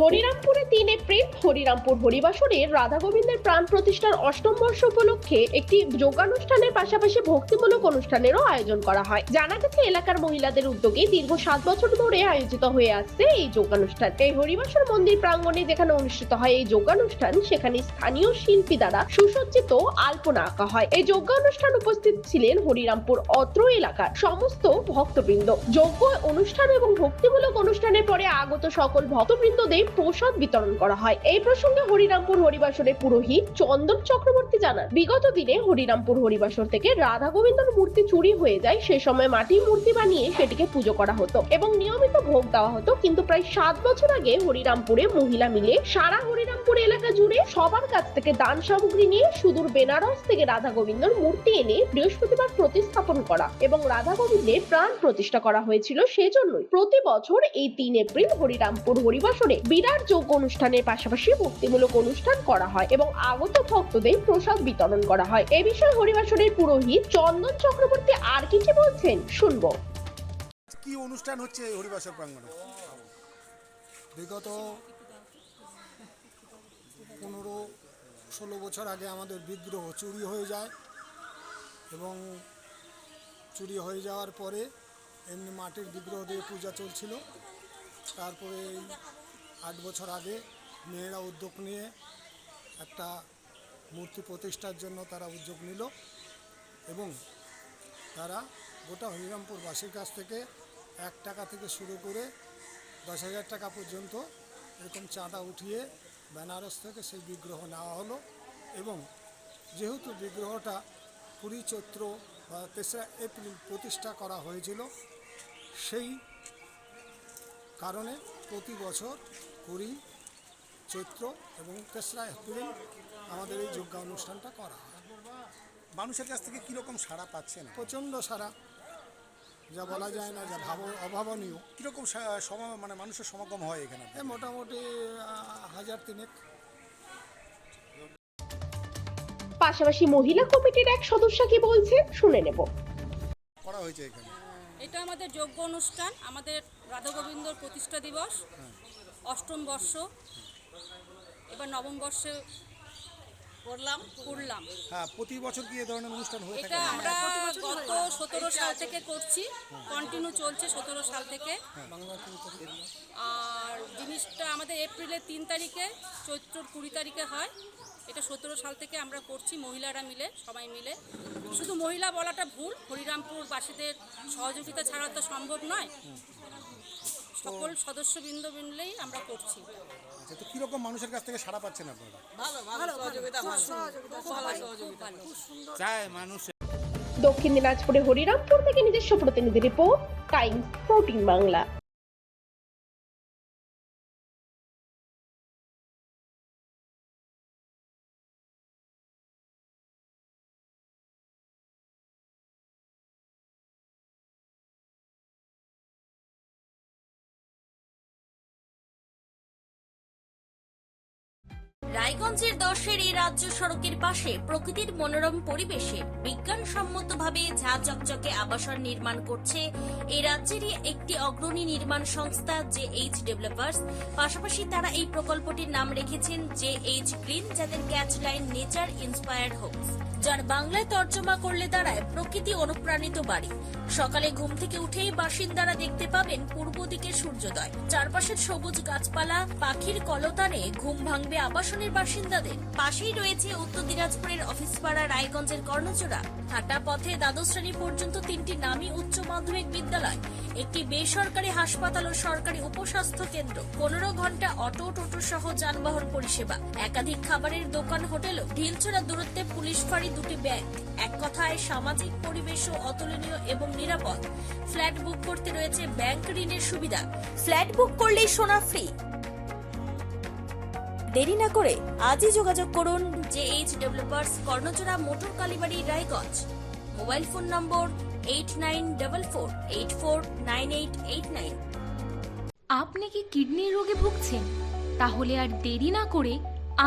হরিরামপুরে তিন এপ্রিল হরিরামপুর হরিবাসরে রাধা গোবিন্দের প্রাণ প্রতিষ্ঠার অষ্টম বর্ষ উপলক্ষে একটি যোগানুষ্ঠানের পাশাপাশি ভক্তিমূলক অনুষ্ঠানেরও আয়োজন করা হয়। জানা গেছে, এলাকার মহিলাদের উদ্যোগে দীর্ঘ সাত বছর ধরে আয়োজিত হয়ে আসছে এই যোগানুষ্ঠান। এই হরিবাসর মন্দির প্রাঙ্গণে যেখানে অনুষ্ঠিত হয় এই যোগানুষ্ঠান, সেখানে স্থানীয় শিল্পী দ্বারা সুসজ্জিত আলপনা আঁকা হয়। এই যোগানুষ্ঠান উপস্থিত ছিলেন হরিরামপুর অত্র এলাকার সমস্ত ভক্তবৃন্দ। যোগ্য অনুষ্ঠান এবং ভক্তিমূলক অনুষ্ঠানের পরে আগত সকল ভক্তবৃন্দদের প্রসাদ বিতরণ করা হয়। এই প্রসঙ্গে হরিরামপুর হরিবাসরের পুরোহিত চন্দন চক্রবর্তী জানান, বিগত দিনে হরিরামপুর হরিবাসর থেকে রাধা গোবিন্দর মূর্তি চুরি হয়ে যায়, সে সময় মাটির মূর্তি বানিয়ে সেটিকে পুজো করা হতো এবং নিয়মিত ভোগ দেওয়া হতো। কিন্তু প্রায় সাত বছর আগে হরিরামপুরে মহিলা মিলে সারা হরিরামপুর এলাকা জুড়ে সবার কাছ থেকে দান সামগ্রী নিয়ে সুদূর বেনারস থেকে রাধা গোবিন্দর মূর্তি এনে বৃহস্পতিবার প্রতিস্থাপন করা এবং রাধা গোবিন্দের প্রাণ প্রতিষ্ঠা করা হয়েছিল সেজন্যই। প্রতি বছর এই তিন এপ্রিল হরিরামপুর হরিবাসরে বিরাট যোগ অনুষ্ঠানের পাশাপাশি ভক্তিমূলক অনুষ্ঠান করা হয় এবং আগত ভক্তদের প্রসাদ বিতরণ করা হয়। এ বিষয়ে হরিবাসনের পুরোহিত চন্দন চক্রবর্তী আর কিছু বলছেন শুনব। কি অনুষ্ঠান হচ্ছে হরিবাসর প্রাঙ্গণে? বিগত পনেরো, ষোলো বছর আগে আমাদের বিদ্রোহ চুরি হয়ে যায় এবং চুরি হয়ে যাওয়ার পরে এমনি মাটির বিগ্রহ দিয়ে পূজা চলছিল। তারপরে আট বছর আগে মেয়েরা উদ্যোগ নিয়ে একটা মূর্তি প্রতিষ্ঠার জন্য তারা উদ্যোগ নিল এবং তারা গোটা হরিরামপুরবাসীর কাছ থেকে এক টাকা থেকে শুরু করে দশ হাজার টাকা পর্যন্ত এরকম চাঁদা উঠিয়ে বেনারস থেকে সেই বিগ্রহ নেওয়া হলো এবং যেহেতু বিগ্রহটা কুড়ি চৈত্র বা তেসরা এপ্রিল প্রতিষ্ঠা করা হয়েছিল, সেই কারণে প্রতি বছর কুড়ি চৈত্র এবং তেসরা এপ্রিল আমাদের এই যোগ্য অনুষ্ঠানটা করা হয়। মানুষের কাছ থেকে কীরকম সাড়া পাচ্ছেন? প্রচণ্ড সারা যা বলা যায় না যা ভাব অভাবনীয়। কীরকম সমা- মানে মানুষের সমাগম হয় এখানে? এ মোটামুটি হাজার তিনেক। পাশাপাশি মহিলা কমিটির এক সদস্য কি বলছেন শুনে নেব। করা হয়েছে এখানে? এটা আমাদের যোগ্য অনুষ্ঠান আমাদের রাধা গোবিন্দর প্রতিষ্ঠা দিবস। অষ্টম বর্ষ এবার নবম বর্ষে করলাম করলাম হ্যাঁ প্রতি বছর কি এ ধরনের অনুষ্ঠান হয়ে থাকে? এটা আমরা গত সতেরো সাল থেকে করছি কন্টিনিউ চলছে সতেরো সাল থেকে। আর জিনিসটা আমাদের এপ্রিলের তিন তারিখে চৈত্রর কুড়ি তারিখে হয়। এটা সতেরো সাল থেকে আমরা করছি মহিলারা মিলে সবাই মিলে। শুধু মহিলা বলাটা ভুল হরিরামপুর বাসীদের সহযোগিতা ছাড়া তো সম্ভব নয়। সকল সদস্যবৃন্দ মিলেই আমরা করছি। আচ্ছা তো কীরকম মানুষের কাছ থেকে সাড়া পাচ্ছেন আপনারা? ভালো ভালো সহযোগিতা ভালো সহযোগিতা খুব সুন্দর। চায় মানুষ দক্ষিণ দিনাজপুরে হরিরামপুর থেকে নিজস্ব প্রতিনিধি রিপোর্ট টাইমস প্রোটিন বাংলা। রায়গঞ্জের দশের এই রাজ্য সড়কের পাশে প্রকৃতির মনোরম পরিবেশে বিজ্ঞানসম্মতভাবে ঝা চকচকে আবাসন নির্মাণ করছে এই রাজ্যেরই একটি অগ্রণী নির্মাণ সংস্থা জে এইচ ডেভেলপার্স। পাশাপাশি তারা এই প্রকল্পটির নাম রেখেছেন জে এইচ গ্রিন, যাদের catch line nature inspired homes. যার বাংলায় তর্জমা করলে দাঁড়ায় প্রকৃতি অনুপ্রাণিত বাড়ি। সকালে ঘুম থেকে উঠেই বাসিন্দারা দেখতে পাবেন পূর্ব দিকে সূর্যোদয়। চারপাশের সবুজ গাছপালা, পাখির কলতানে ঘুম ভাঙবে আবাসনের বাসিন্দাদের পাশেই রয়েছে উত্তর দিনাজপুরের অফিসপাড়া রায়গঞ্জের কর্ণচূড়া। হাঁটা পথে দ্বাদশ শ্রেণি পর্যন্ত তিনটি নামী উচ্চ মাধ্যমিক বিদ্যালয়, একটি বেসরকারি হাসপাতাল ও সরকারি উপস্বাস্থ্য কেন্দ্র। পনেরো ঘণ্টা অটো, টোটো সহ যানবাহন পরিষেবা। একাধিক খাবারের দোকান হোটেলও ঢিলছড়া দূরত্বে পুলিশ ফাঁড়ি দুটি ব্যাংক এক কথায়, সামাজিক পরিবেশও অতুলনীয় এবং নিরাপদ। ফ্ল্যাট বুক করতে রয়েছে ব্যাংক ঋণের সুবিধা। ফ্ল্যাট বুক করলেই সোনা ফ্রি। দেরি না করে আজই যোগাযোগ করুন J H developers Karnajora motor Kalibari Raiganj. Mobile phone number eight nine double four eight four nine eight eight nine আপনি কি কিডনির রোগে ভুগছেন? তাহলে আর দেরি না করে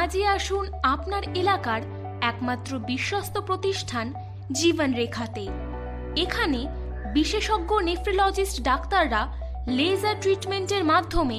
আজই আসুন আপনার এলাকার একমাত্র বিশ্বস্ত প্রতিষ্ঠান জীবন রেখাতে এখানে বিশেষজ্ঞ নেফ্রোলজিস্ট ডাক্তাররা লেজার ট্রিটমেন্টের মাধ্যমে